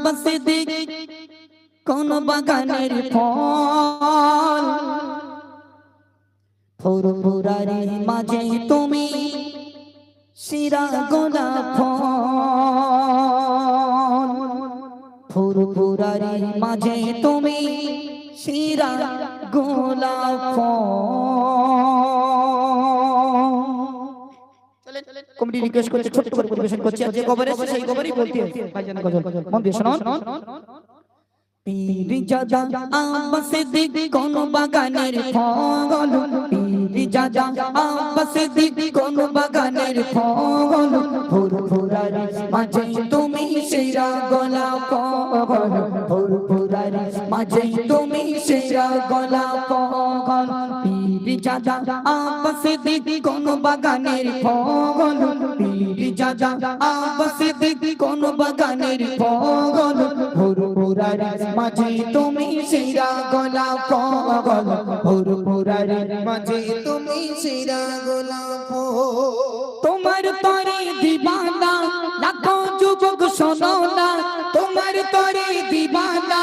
আব্বাস দিক কোন বাগানের ফল? ফুরফুরারি মাঝে তুমি শিরা ফল। ফুরফুরারি মাঝে তুমি শিরা গোলাপ কমিটি রিকোয়েস্ট করছে, ছোট্ট করে পরিবেশন করছে, আর যে কবর আছে সেই কবরই বলতে হবে ভাইজান গজল মন দিয়ে শুনুন পীর জাদা আব্বাস দিক কোন বাগানের ফল পীর জাদা আব্বাস দিক কোন বাগানের ফল ফুর ফুরারি মাঝে তুমি সেরা গোলাপ ফল ফুর ফুরারি মাঝে তুমি সেরা গোলাপ ফল জাদা আব্বাস দিক কোন বাগানের ফল। পীর আব্বাস দিক কোন বাগানের ফল। মাঝে তুমি ফুরারি মাঝে তুমি গোলাপ তোমার তরে দিবানা যুবক শোনো তোমার তরে দিবানা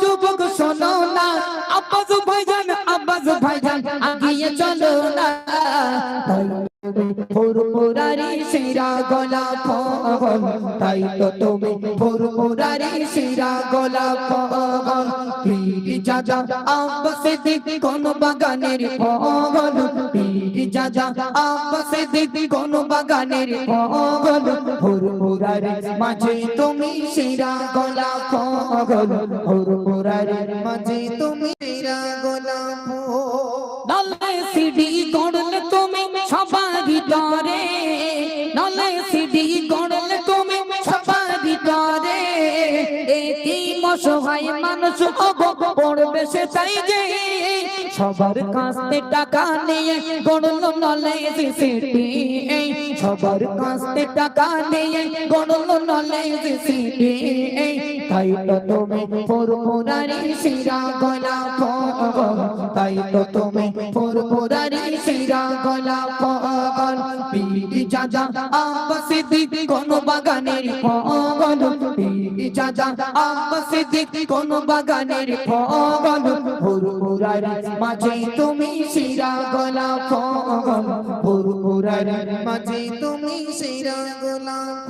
যুবক শোনো ভাইজান আগিয়ে চলো না শিরা গোলাপ ফল তাই তো তুমি ফুরফুরারি শিরা গোলাপ ফল পীর যাজা আব্বাস দিক কোন বাগানের ফল পীর যাজা আব্বাস দিক কোন বাগানের ফল ফুরফুরারি মাঝে তুমি শিরা গোলাপ ফল ফুরফুরারি মাঝে তুমি সেরা গোলাপ নলে হব পড়বে সে চাই যে সবার কাছে টাকা নিয়ে গড়লো নলে সিডি সবার কাছে টাকা নিয়ে গড়লো নলে সিডি তাই তো তুমি পুরপুরারি শিরা গলা ফল। তাই তো তুমি পুরপুরারি শিরা গলা ফল। পিড়ি চাচা আব্বাস দিক কোন বাগানের ফল। পিড়ি চাচা আব্বাস দিক কোন বাগানের ফল? পুরপুরারি মাঝে তুমি শিরা গলা ফল। পুরপুরারি মাঝে তুমি সেরা গোলাপ